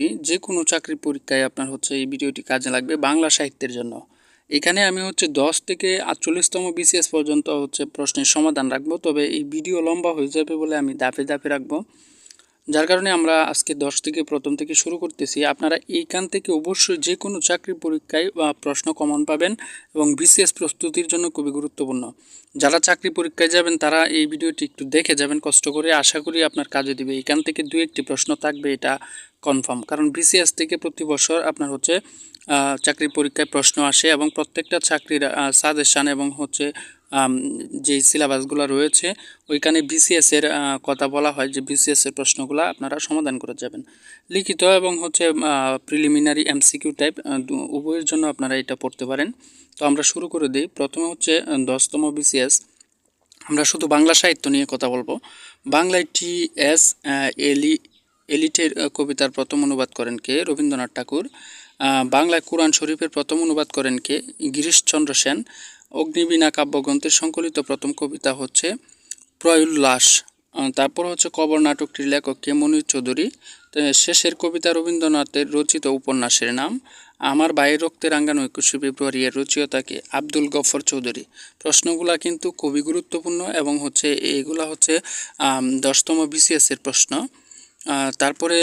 যে কোনো চাকরি পরীক্ষায় আপনার হচ্ছে এই ভিডিওটি কাজে লাগবে বাংলা সাহিত্যের জন্য। এখানে আমি হচ্ছে দশ থেকে আটচল্লিশতম বিসিএস পর্যন্ত হচ্ছে প্রশ্নের সমাধান রাখব, তবে এই ভিডিও লম্বা হয়ে যাবে বলে আমি দাপে দাপে রাখব। যার কারণে আমরা আজকে দশ থেকে প্রথম থেকে শুরু করতেছি। আপনারা এইখান থেকে অবশ্যই যে কোনো চাকরি পরীক্ষায় বা প্রশ্ন কমন পাবেন এবং বিসিএস প্রস্তুতির জন্য খুবই গুরুত্বপূর্ণ। যারা চাকরি পরীক্ষায় যাবেন, তারা এই ভিডিওটি একটু দেখে যাবেন কষ্ট করে। আশা করি আপনার কাজে দিবে। এখান থেকে দু একটি প্রশ্ন থাকবে। এটা কনফার্ম। কারণ বিসিএস থেকে প্রতি বছর আপনার হচ্ছে চাকরি পরীক্ষায় প্রশ্ন আসে এবং প্রত্যেকটা চাকরির সাজেশান এবং হচ্ছে যে সিলেবাসগুলো রয়েছে, ওইখানে বিসিএস এর কথা বলা হয় যে বিসিএস এর প্রশ্নগুলো আপনারা সমাধান করে যাবেন। লিখিত এবং হচ্ছে প্রিলিমিনারি এমসিকিউ টাইপ উভয়ের জন্য আপনারা এটা পড়তে পারেন। তো আমরা শুরু করে দিই। প্রথমে হচ্ছে দশতম বিসিএস আমরা শুধু বাংলা সাহিত্য নিয়ে কথা বলব। বাংলায় টি এস এলি এলিটের কবিতার প্রথম অনুবাদ করেন কে? রবীন্দ্রনাথ ঠাকুর। বাংলায় কোরআন শরীফের প্রথম অনুবাদ করেন কে? গিরিশচন্দ্র সেন। অগ্নিবীণা কাব্যগ্রন্থের সংকলিত প্রথম কবিতা হচ্ছে প্রয়োল্লাস তারপর হচ্ছে কবর নাটকটির লেখক কে? মনির চৌধুরী। শেষের কবিতা রবীন্দ্রনাথের রচিত উপন্যাসের নাম, আমার বাইরের রক্তে রাঙ্গানো একুশে ফেব্রুয়ারি এর রচিয়তাকে আব্দুল গফর চৌধুরী। প্রশ্নগুলা কিন্তু খুবই গুরুত্বপূর্ণ এবং হচ্ছে, এগুলা হচ্ছে দশতম বিসিএস এর প্রশ্ন। তারপরে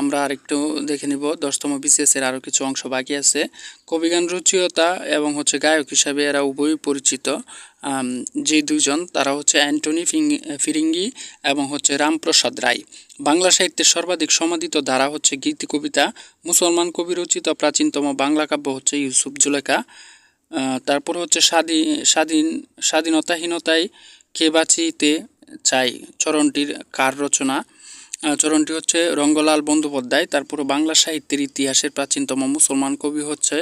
আমরা আরেকটু দেখে নিব। দশতম বিসিএসের আরও কিছু অংশ বাকি আছে। কবিগান রুচিয়তা এবং হচ্ছে গায়ক হিসাবে এরা উভয়ই পরিচিত। যে দুজন তারা হচ্ছে অ্যান্টনি ফিরিঙ্গি এবং হচ্ছে রামপ্রসাদ রায়। বাংলা সাহিত্যের সর্বাধিক সমাদিত ধারা হচ্ছে গীতি কবিতা। মুসলমান কবি রচিত প্রাচীনতম বাংলা কাব্য হচ্ছে ইউসুফ জুলেখা। তারপর হচ্ছে স্বাধীন স্বাধীন, স্বাধীনতাহীনতায় কে বাঁচিতে চাই চরণটির কার রচনা। চরণটি হচ্ছে রঙ্গলাল বন্দ্যোপাধ্যায়। তারপর বাংলা সাহিত্যের ইতিহাসের প্রাচীনতম মুসলমান কবি হচ্ছে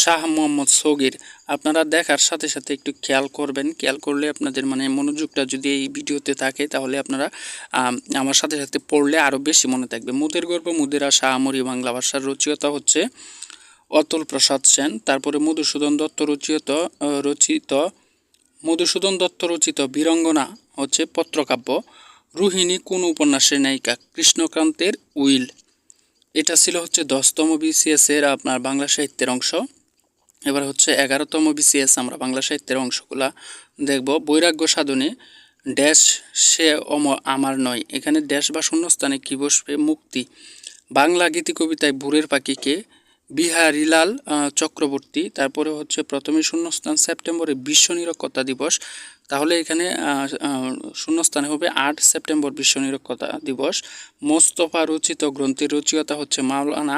শাহ মোহাম্মদ সগির। আপনারা দেখার সাথে সাথে একটু খেয়াল করবেন। খেয়াল করলে আপনাদের মানে মনোযোগটা যদি এই ভিডিওতে থাকে, তাহলে আপনারা আমার সাথে সাথে পড়লে আরও বেশি মনে থাকবে। মুদের গর্ব, মুদেরা শাহ, আমরি বাংলা ভাষার রচিয়তা হচ্ছে অতুল প্রসাদ সেন। তারপরে মধুসূদন দত্ত রচিত রচিত, মধুসূদন দত্ত রচিত বীরঙ্গনা হচ্ছে পত্রকাব্য। রোহিণী কোন উপন্যাসের নায়িকা? কৃষ্ণকান্তের উইল। এটা ছিল হচ্ছে দশতম বিসিএস এর আপনার বাংলা সাহিত্যের অংশ। এবার হচ্ছে এগারোতম বিসিএস আমরা বাংলা সাহিত্যের অংশগুলা দেখব। বৈরাগ্য সাধনে ড্যাশ সে অম আমার নয়। এখানে ড্যাশ বা শূন্যস্থানে কী বসবে? মুক্তি। বাংলা গীতি কবিতায় ভুরের পাখিকে বিহারীলাল চক্রবর্তী, তারপরে হচ্ছে প্রথমে শূন্যস্থান সেপ্টেম্বরে বিশ্ব নিরক্ষতা দিবস। তাহলে এখানে শূন্যস্থানে হবে আট সেপ্টেম্বর বিশ্ব নিরক্ষতা দিবস। মোস্তফা রচিত গ্রন্থের রচিয়তা হচ্ছে মাওলানা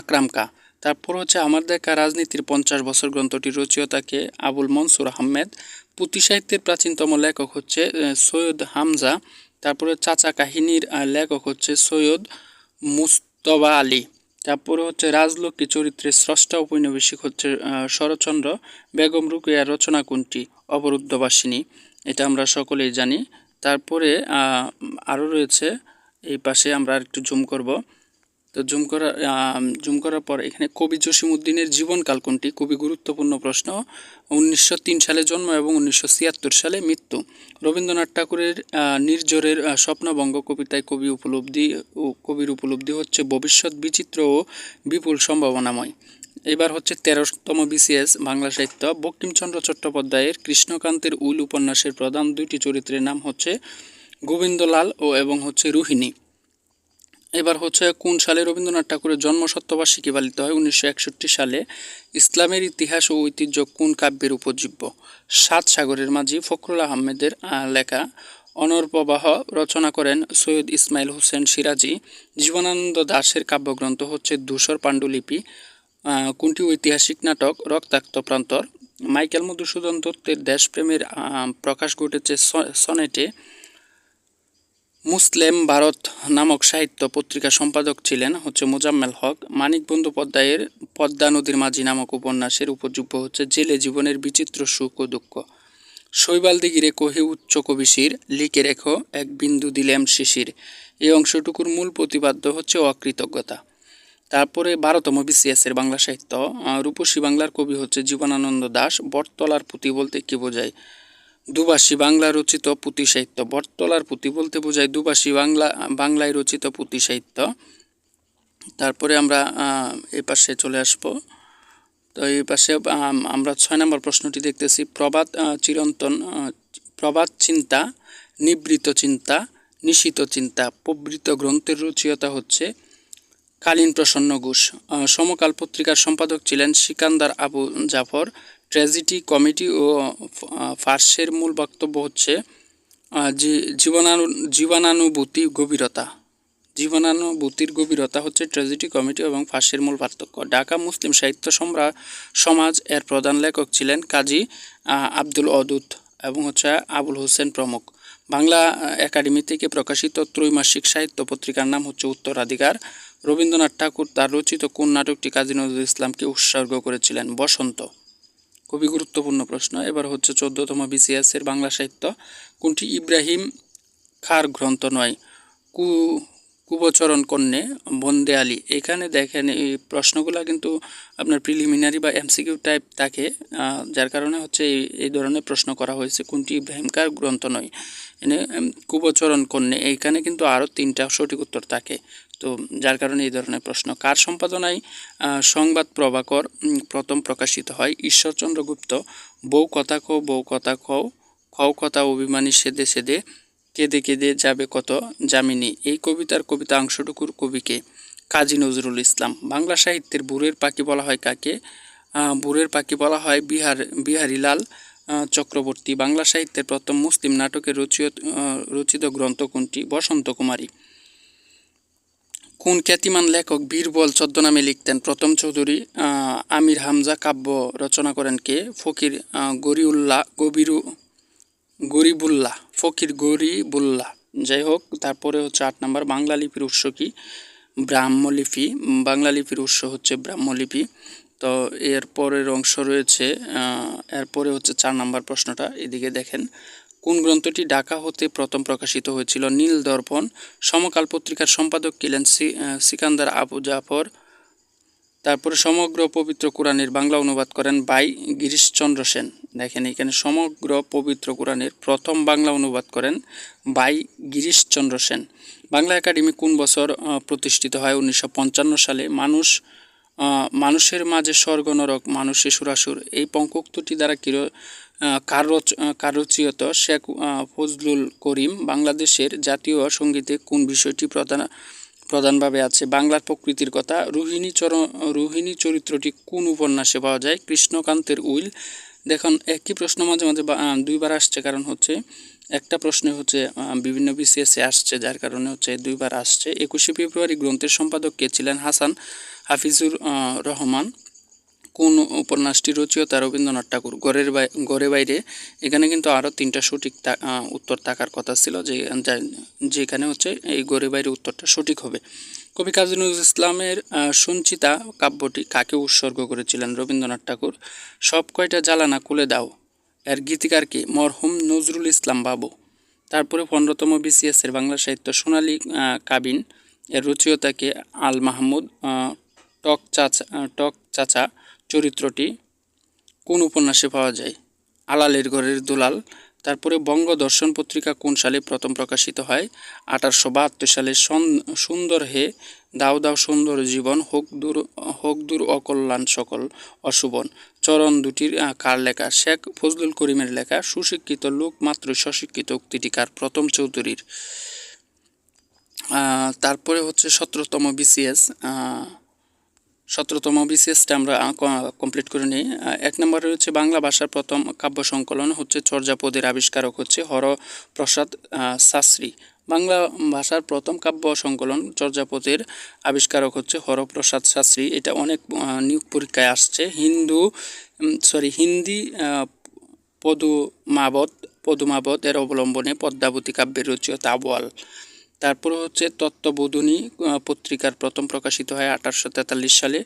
আকরামকা। তারপর হচ্ছে আমার দেখা রাজনীতির পঞ্চাশ বছর গ্রন্থটির রচিয়তাকে আবুল মনসুর আহমেদ। পুঁথি সাহিত্যের প্রাচীনতম লেখক হচ্ছে সৈয়দ হামজা। তারপরে চাচা কাহিনীর লেখক হচ্ছে সৈয়দ মুস্তবা আলী। তারপরে হচ্ছে রাজলক্ষ্মী চরিত্রের স্রষ্টা উপনিবেশিক হচ্ছে শরৎচন্দ্র বেগম রুকিয়ার রচনা কোনটি? অবরুদ্ধবাসিনী এটা আমরা সকলেই জানি। তারপরে আরও রয়েছে, এই পাশে আমরা একটু জুম করব। তো জুম করা জুম করার পর এখানে কবি জসিমুদ্দিনের জীবনকাল কোনটি? খুবই গুরুত্বপূর্ণ প্রশ্ন। উনিশশো তিন সালে জন্ম এবং উনিশশো ছিয়াত্তর সালে মৃত্যু। রবীন্দ্রনাথ ঠাকুরের নির্জরের স্বপ্নবঙ্গ কবিতায় কবি উপলব্ধি ও কবির উপলব্ধি হচ্ছে ভবিষ্যৎ বিচিত্র ও বিপুল সম্ভাবনাময়। এবার হচ্ছে তেরোতম বিসিএস, বাংলা সাহিত্য। বঙ্কিমচন্দ্র চট্টোপাধ্যায়ের কৃষ্ণকান্তের উল উপন্যাসের প্রধান দুইটি চরিত্রের নাম হচ্ছে গোবিন্দলাল ও এবং হচ্ছে রোহিণী। এবার হচ্ছে কোন সালে রবীন্দ্রনাথ ঠাকুরের জন্মশতবার্ষিকী পালিত হয়? উনিশশো একষট্টি সালে। ইসলামের ইতিহাস ও ঐতিহ্য কোন কাব্যের উপজীব্য? সাত সাগরের মাঝি ফখরুল আহমেদের লেখা। অনর্পবাহ রচনা করেন সৈয়দ ইসমাইল হোসেন সিরাজি। জীবনানন্দ দাসের কাব্যগ্রন্থ হচ্ছে ধূসর পাণ্ডুলিপি। কোনটি ঐতিহাসিক নাটক? রক্তাক্ত প্রান্তর। মাইকেল মধুসূদন দত্তের দেশপ্রেমের প্রকাশ ঘটেছে সনেটে। মুসলেম ভারত নামক সাহিত্য পত্রিকা সম্পাদক ছিলেন হচ্ছে মোজাম্মেল হক। মানিক বন্দ্যোপাধ্যায়ের পদ্মা নদীর মাঝি নামক উপন্যাসের উপযোগ্য হচ্ছে জেলে জীবনের বিচিত্র সুখ ও দুঃখ। শৈবাল দিগিরে কহে উচ্চ কবিশির লিখে রেখো, এক বিন্দু দিলেম শিশির। এই অংশটুকুর মূল প্রতিপাদ্য হচ্ছে অকৃতজ্ঞতা। তারপরে বারোতম বিসিএসের বাংলা সাহিত্য রূপসী বাংলার কবি হচ্ছে জীবনানন্দ দাস। বটতলার পুঁথি বলতে কী বোঝায়? দুবাসী বাংলা রচিত পুঁথি সাহিত্য বটতলার পুঁথি বলতে বোঝায় দুবাসী বাংলা, বাংলায় রচিত পুঁথি সাহিত্য তারপরে আমরা এই পাশে চলে আসব। তো এই পাশে আমরা ছয় নম্বর প্রশ্নটি দেখতেছি। প্রবাদ চিরন্তন প্রবাদ চিন্তা, নিবৃত চিন্তা, নিশিত চিন্তা, প্রবৃত গ্রন্থের রচয়িতা হচ্ছে কালীন প্রসন্ন ঘোষ। সমকাল পত্রিকার সম্পাদক ছিলেন সিকান্দার আবু জাফর। ট্র্যাজেডি কমিটি ও ফার্সের মূল বক্তব্য হচ্ছে জীবনানু, জীবনানুভূতি গভীরতা। জীবনানুভূতির গভীরতা হচ্ছে ট্র্যাজেডি কমিটি এবং ফার্সের মূল পার্থক্য। ঢাকা মুসলিম সাহিত্য সম্রা, সমাজ এর প্রধান লেখক ছিলেন কাজী আব্দুল অদুত এবং হচ্ছে আবুল হোসেন প্রমুখ। বাংলা একাডেমি থেকে প্রকাশিত ত্রৈমাসিক সাহিত্য পত্রিকার নাম হচ্ছে উত্তরাধিকার। রবীন্দ্রনাথ ঠাকুর তার রচিত কোন নাটকটি কাজী নজরুল ইসলামকে উৎসর্গ করেছিলেন? বসন্ত। খুবই গুরুত্বপূর্ণ প্রশ্ন। এবার হচ্ছে চোদ্দতম বিসিএস এর বাংলা সাহিত্য। কোনটি ইব্রাহিম খার গ্রন্থ নয়? কু, কুবচরণ কন্যে, বন্দে আলী। এখানে দেখেন এই প্রশ্নগুলো কিন্তু আপনার প্রিলিমিনারি বা এমসিকিউ টাইপ থাকে যার কারণে হচ্ছে এই এই ধরনের প্রশ্ন করা হয়েছে, কোনটি ইব্রাহিম কার গ্রন্থ নয়? এনে কুবচরণ কন্যে। এইখানে কিন্তু আরও তিনটা সঠিক উত্তর থাকে। তো যার কারণে এই ধরনের প্রশ্ন। কার সম্পাদনায় সংবাদ প্রভাকর প্রথম প্রকাশিত হয়? ঈশ্বরচন্দ্র গুপ্ত, বউ কথা কও, বউ কথা কও, খও কথা অভিমানী সেদে সেদে, কেঁদে কেঁদে যাবে কত জামিনী এই কবিতার কবিতা অংশটুকুর কবিকে কাজী নজরুল ইসলাম। বাংলা সাহিত্যের বুড়ের পাখি বলা হয় কাকে? বুড়ের পাখি বলা হয় বিহার, বিহারীলাল চক্রবর্তী। বাংলা সাহিত্যের প্রথম মুসলিম নাটকের রচিত রচিত গ্রন্থ কোনটি? বসন্ত কুমারী। কোন খ্যাতিমান লেখক বীরবল ছদ্মনামে লিখতেন? প্রথম চৌধুরী আমির হামজা কাব্য রচনা করেন কে? ফকির গরিউল্লাহ, গবিরু, গরিবুল্লাহ, ফকির গরিবুল্লাহ। যাই হোক, তারপরে হচ্ছে আট নম্বর বাংলা লিপির উৎস কি? ব্রাহ্মলিপি। বাংলা লিপির উৎস হচ্ছে ব্রাহ্মলিপি। তো এর পরের অংশ রয়েছে এরপরে হচ্ছে চার নম্বর প্রশ্নটা, এদিকে দেখেন। কোন গ্রন্থটি ঢাকা হতে প্রথম প্রকাশিত হয়েছিল? নীল দর্পণ, সমকাল পত্রিকার সম্পাদক ছিলেন সি- সিকান্দার আবু জাফর। তারপরে সমগ্র পবিত্র কোরআনের বাংলা অনুবাদ করেন বাই গিরিশচন্দ্র সেন। দেখেন, এখানে সমগ্র পবিত্র কোরআনের প্রথম বাংলা অনুবাদ করেন বাই গিরিশচন্দ্র সেন। বাংলা একাডেমি কোন বছর প্রতিষ্ঠিত হয়? উনিশশো পঞ্চান্ন সালে। মানুষ মানুষের মাঝে স্বর্গ নরক, মানুষে সুরাসুর। এই পঙ্কোক্তটি দ্বারা কির আহ, কার রচ- আহ, শেখ ফজলুল করিম বাংলাদেশের জাতীয় সঙ্গীতে কোন বিষয়টি প্রধান প্রধানভাবে আছে? বাংলার প্রকৃতির কথা রোহিণী চর রোহিণী চরিত্রটি কোন উপন্যাসে পাওয়া যায়? কৃষ্ণকান্তের উইল। দেখুন একই প্রশ্ন মাঝে মাঝে দুইবার আসছে কারণ হচ্ছে একটা প্রশ্নে হচ্ছে বিভিন্ন বিসিএসে আসছে যার কারণে হচ্ছে দুইবার আসছে। একুশে ফেব্রুয়ারি গ্রন্থের সম্পাদক কে ছিলেন? হাসান হাফিজুর রহমান। কোন উপন্যাসটি রচিয়তা রবীন্দ্রনাথ ঠাকুর। বাই গড়ে বাইরে এখানে কিন্তু আরও তিনটা সঠিক উত্তর থাকার কথা ছিল যে যেখানে হচ্ছে এই গড়ে বাইরে উত্তরটা সঠিক হবে। কবি কাজী নজরুল ইসলামের সঞ্চিতা কাব্যটি কাকে উৎসর্গ করেছিলেন? রবীন্দ্রনাথ ঠাকুর, সব কয়টা জ্বালানা খুলে দাও, এর গীতিকার কি? মরহুম নজরুল ইসলাম বাবু। তারপরে পনেরোতম বিসিএস এর বাংলা সাহিত্য সোনালী কাবিন। এর রচয়িতাকে আল মাহমুদ টক চাচা টক চাচা। চরিত্রটি কোন উপন্যাসে পাওয়া যায়? আলালের ঘরের দুলাল। তারপরে বঙ্গ দর্শন পত্রিকা কোন সালে প্রথম প্রকাশিত হয়? আঠারোশো বাহাত্তর সালে সন- সুন্দর হে, দাও দাও সুন্দর জীবন, হোক দূর হোক দূর অকল্যাণ সকল অশুভন। চরণ দুটির কার লেখা? শেখ ফজলুল করিমের লেখা। সুশিক্ষিত লোক, মাত্র স্বশিক্ষিত উক্তিটি কার প্রথম চৌধুরীর। তারপরে হচ্ছে সতেরোতম বিসিএস সতেরোতম বিসিএসটা আমরা কমপ্লিট করে নিই। এক নম্বরে রয়েছে বাংলা ভাষার প্রথম কাব্য সংকলন হচ্ছে চর্যাপদের আবিষ্কারক হচ্ছে হরপ্রসাদ শাস্ত্রী। বাংলা ভাষার প্রথম কাব্য সংকলন চর্যাপদের আবিষ্কারক হচ্ছে হরপ্রসাদ শাস্ত্রী। এটা অনেক নিয়োগ পরীক্ষায় আসছে। হিন্দু সরি হিন্দি পদুমাবত পদুমাবত এর অবলম্বনে পদ্মাবতী কাব্যের রচিয়তা আবোয়াল তারপর হচ্ছে তত্ত্ববোধিনী পত্রিকার প্রথম প্রকাশিত হয় আঠারোশো তেতাল্লিশ সালে।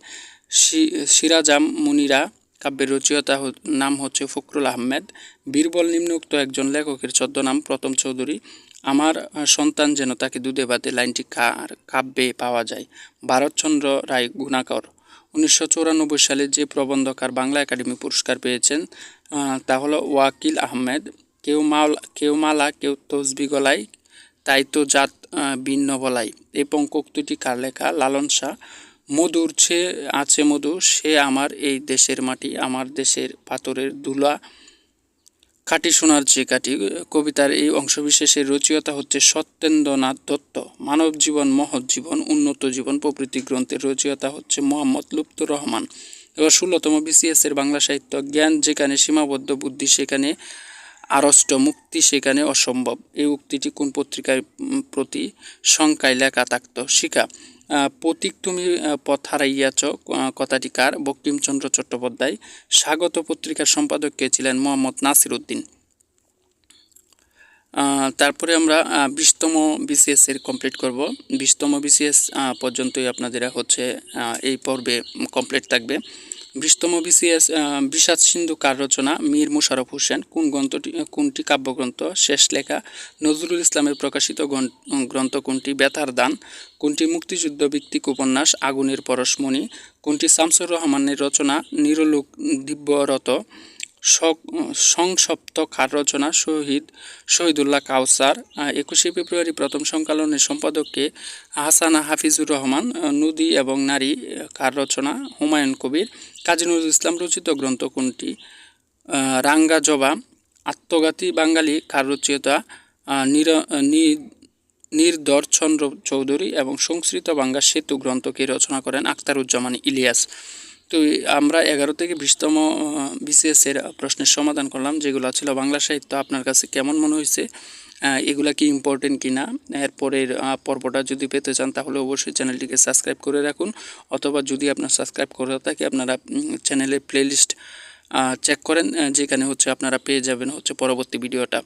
সিরাজাম মুনিরা কাব্যের রচয়িতা নাম হচ্ছে ফখরুল আহমেদ। বীরবল নিম্নোক্ত একজন লেখকের ছদ্মনাম প্রথম চৌধুরী। আমার সন্তান যেন তাকে দুধে বাদে লাইনটি কার, কাব্যে পাওয়া যায়। ভারতচন্দ্র রায় গুণাকর। উনিশশো চৌরানব্বই সালে যে প্রবন্ধকার বাংলা একাডেমি পুরস্কার পেয়েছেন তা হলো ওয়াকিল আহমেদ। কেউ মাওলা, কেউ মালা, কেউ তসবি গলায় তাই তো জাত ভিন্ন বলাই। এই পঙ্কোক্তিটি কার লেখা? লালন শাহ। মধুর ছে আছে মধু সে আমার এই দেশের মাটি, আমার দেশের পাথরের ধুলা। কাটি সোনার চেয়ে কাটি কবিতার এই অংশবিশেষের রচয়িতা হচ্ছে সত্যেন্দ্রনাথ দত্ত। মানব জীবন, মহৎ জীবন, উন্নত জীবন প্রভৃতি গ্রন্থের রচয়িতা হচ্ছে মোহাম্মদ লুপ্তুর রহমান। এবার ষোলোতম বিসিএস এর বাংলা সাহিত্য জ্ঞান যেখানে সীমাবদ্ধ বুদ্ধি, সেখানে আড়ষ্ট মুক্তি সেখানে অসম্ভব। এই উক্তিটি কোন পত্রিকার প্রতি সংখ্যায় লেখা থাকত শিখা প্রতীক তুমি পথ হারাইয়াছ কথাটি কার? বঙ্কিমচন্দ্র চট্টোপাধ্যায়, স্বাগত পত্রিকার সম্পাদক কে ছিলেন? মোহাম্মদ নাসির উদ্দিন। তারপরে আমরা বিশতম বিসিএস এর কমপ্লিট করব। বিশতম বিসিএস পর্যন্তই আপনাদের হচ্ছে এই পর্বে কমপ্লিট থাকবে। বিশতম বিসিএস বিষাদ সিন্ধু কার রচনা মীর মুশারফ হোসেন, কোন গ্রন্থটি, কোনটি কাব্যগ্রন্থ? শেষ লেখা, নজরুল ইসলামের প্রকাশিত গ্রন্থ কোনটি? বেতার দান, কোনটি মুক্তিযুদ্ধ ভিত্তিক উপন্যাস, আগুনের পরশমণি, কোনটি শামসুর রহমানের রচনা, নিরলোক দিব্যরত সংসপ্ত খার রচনা শহীদ শহীদুল্লাহ কাউসার একুশে ফেব্রুয়ারি প্রথম সংকলনের সম্পাদককে হাসানা হাফিজুর রহমান নদী এবং নারী কার রচনা হুমায়ুন কবির, কাজী নজরুল ইসলাম রচিত গ্রন্থ কোনটি? রাঙ্গা জবা, আত্মঘাতী বাঙালি কার রচয়িতা নির- নি- নির্দর্শন চৌধুরী এবং সংস্কৃত বাংলা সেতু গ্রন্থকে রচনা করেন আখতারুজ্জামান ইলিয়াস। তো আমরা এগারো থেকে বিশতম বিসিএস এর প্রশ্নের সমাধান করলাম যেগুলো ছিল বাংলা সাহিত্য আপনার কাছে কেমন মনে হয়েছে এগুলা কি ইম্পর্টেন্ট কিনা এরপরের আহ, পর্বটা যদি পেতে চান তাহলে অবশ্যই চ্যানেলটিকে সাবস্ক্রাইব করে রাখুন অথবা যদি আপনার সাবস্ক্রাইব করে থাকে আপনারা চ্যানেলের প্লেলিস্ট চেক করেন যেখানে হচ্ছে আপনারা পেয়ে যাবেন হচ্ছে পরবর্তী ভিডিওটা।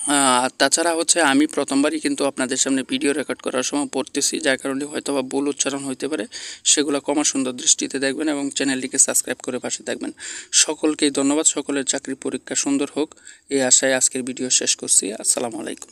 আহ, তাছাড়া হচ্ছে আমি প্রথমবারই কিন্তু আপনাদের সামনে ভিডিও রেকর্ড করার সময় পড়তেছি যার কারণে হয়তো বা ভুল উচ্চারণ হইতে পারে। সেগুলো কমা সুন্দর দৃষ্টিতে দেখবেন এবং চ্যানেলটিকে সাবস্ক্রাইব করে পাশে দেখবেন সকলকেই ধন্যবাদ সকলের চাকরি পরীক্ষা সুন্দর হোক। এই আশায় আজকের ভিডিও শেষ করছি। আসসালামু আলাইকুম।